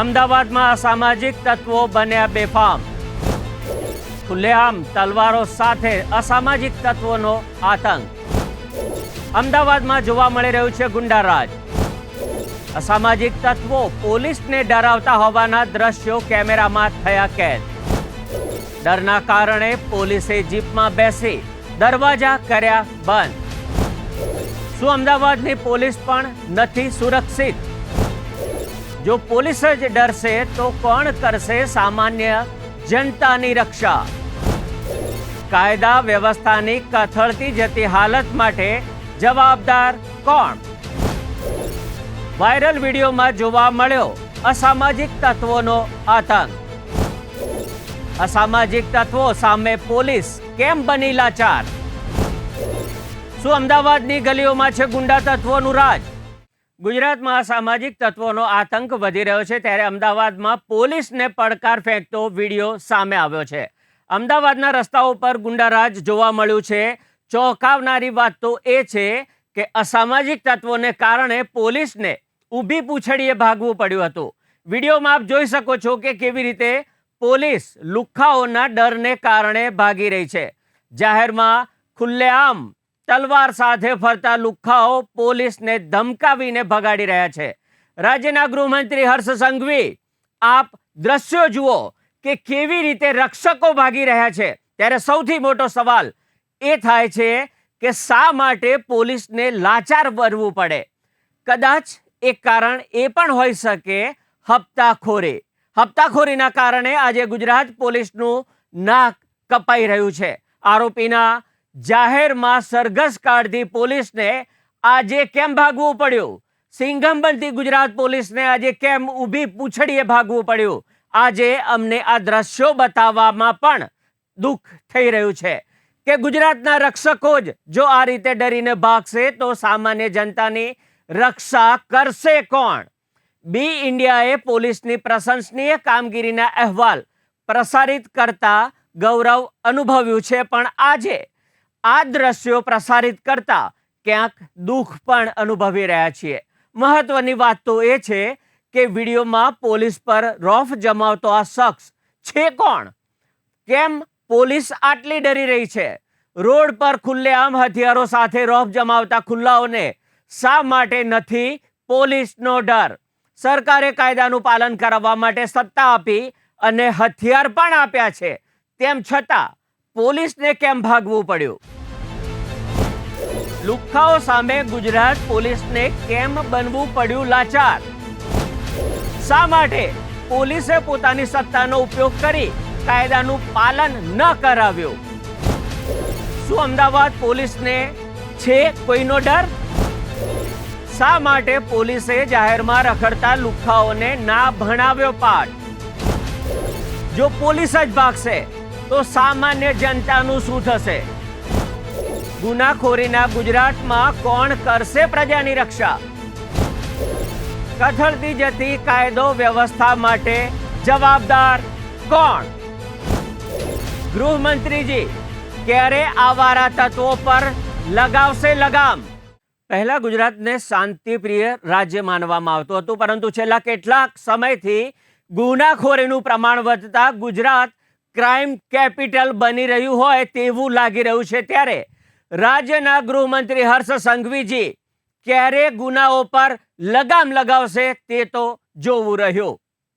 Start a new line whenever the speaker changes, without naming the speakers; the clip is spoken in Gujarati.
અમદાવાદમાં અસામાજિક તત્વો બન્યા બેફામ. ખુલ્લેઆમ તલવારો સાથે અસામાજિક તત્વોનો આતંક. અમદાવાદમાં જોવા મળી રહ્યું છે ગુંડારાજ. અસામાજિક તત્વો પોલીસને ડરાવતા હોવાના દ્રશ્યો કેમેરામાં થયા કેદ. ડરના કારણે પોલીસે જીપમાં બેસી દરવાજા કર્યા બંધ. શું અમદાવાદની પોલીસ પણ નથી સુરક્ષિત? જો પોલીસ જ ડરશે તો કોણ કરશે સામાન્ય જનતાની રક્ષા? કાયદા વ્યવસ્થાની કથળતી જતી હાલત માટે જવાબદાર કોણ? વાયરલ વિડીયોમાં જોવા મળ્યો અસામાજિક તત્વોનો આતંક. અસામાજિક તત્વો સામે પોલીસ કેમ બની લાચાર? શું અમદાવાદની ગલીઓમાં છે ગુંડા તત્વોનું રાજ? ગુજરાતમાં અસામાજિક તત્વોનો આતંક વધી રહ્યો છે ત્યારે અમદાવાદમાં પોલીસને પડકાર ફેંકતો વીડિયો સામે આવ્યો છે. અમદાવાદના રસ્તાઓ પર ગુંડારાજ જોવા મળ્યું છે. ચોંકાવનારી વાત તો એ છે કે અસામાજિક તત્વોને કારણે પોલીસને ઊભી પૂંછડીએ ભાગવું પડ્યું હતું. વિડીયોમાં આપ જોઈ શકો છો કે કેવી રીતે પોલીસ લુખ્ખાઓના ડરને કારણે ભાગી રહી છે. જાહેરમાં ખુલ્લેઆમ તલવાર સાથે ફરતા લુખ્ખાઓ પોલીસને ધમકાવીને ભગાડી રહ્યા છે. રાજ્યના ગૃહમંત્રી હર્ષ સંઘવી, આપ દ્રશ્યો જુઓ કે કેવી રીતે રક્ષકો ભાગી રહ્યા છે. ત્યારે સૌથી મોટો સવાલ એ થાય છે કે શા માટે પોલીસને લાચાર બનવું પડે? કદાચ એક કારણ એ પણ હોઈ શકે હપ્તાખોરી. હપ્તાખોરીના કારણે આજે ગુજરાત પોલીસનું નાક કપાઈ રહ્યું છે. આરોપીના જાહેરમાં સરઘસ કાઢતી પોલીસને આજે કેમ ભાગવું પડ્યું? સિંઘમ બનતી ગુજરાત પોલીસને આજે કેમ ઊભી પૂછડીએ ભાગવું પડ્યું? આજે અમને આ દ્રશ્યો બતાવવામાં પણ દુઃખ થઈ રહ્યું છે કે ગુજરાતના રક્ષકો જ જો આ રીતે ડરીને ભાગશે તો સામાન્ય જનતાની રક્ષા કરશે કોણ? બી ઇન્ડિયાએ પોલીસની પ્રશંસનીય કામગીરીના અહેવાલ પ્રસારિત કરતા ગૌરવ અનુભવ્યું છે પણ આજે આ દ્રશ્યો પ્રસારિત કરતા ક્યાંક દુઃખ પણ અનુભવી રહ્યા છીએ. મહત્વની વાત તો એ છે કે વિડીયોમાં પોલીસ પર રોફ જમાવતો આ શખ્સ છે કોણ? કેમ પોલીસ આટલી ડરી રહી છે? રોડ પર ખુલ્લેઆમ હથિયારો સાથે રોફ જમાવતા ખુલ્લાઓને શા માટે નથી પોલીસનો ડર? સરકારે કાયદાનું પાલન કરાવવા માટે સત્તા આપી અને હથિયાર પણ આપ્યા છે. તેમ છતાં પોલીસને કેમ ભાગવું પડ્યું? લુખ્ખાઓ સામે ગુજરાત પોલીસને કેમ બનવું પડ્યું લાચાર? શા માટે પોલીસે પોતાની સત્તાનો ઉપયોગ કરી કાયદાનું પાલન ન કરાવ્યું? શું અમદાવાદ પોલીસને છે કોઈનો ડર? શા માટે પોલીસે જાહેરમાં રખડતા લુખ્ખાઓને ના ભણાવ્યો પાઠ? જો પોલીસ જ ભાગશે તો સામાન્ય જનતાનું શું થશે? ગુનાખોરીના ગુજરાતમાં કોણ કરશે પ્રજાની રક્ષા? કથળતી જતી કાયદો વ્યવસ્થા માટે જવાબદાર કોણ? ગૃહમંત્રીજી, ક્યારે આવારા તત્વો પર લગાવશે લગામ? પહેલા ગુજરાતને શાંતિપ્રિય રાજ્ય માનવામાં આવતું હતું, પરંતુ છેલ્લા કેટલાક સમયથી ગુનાખોરીનું પ્રમાણ વધતા ગુજરાત ક્રાઇમ કેપિટલ બની રહ્યું હોય તેવું લાગી રહ્યું છે ત્યારે રાજ્યના ગૃહમંત્રી હર્ષ સંઘવીજી ક્યારે ગુનાઓ પર લગામ લગાવશે તે તો જોવું રહ્યું.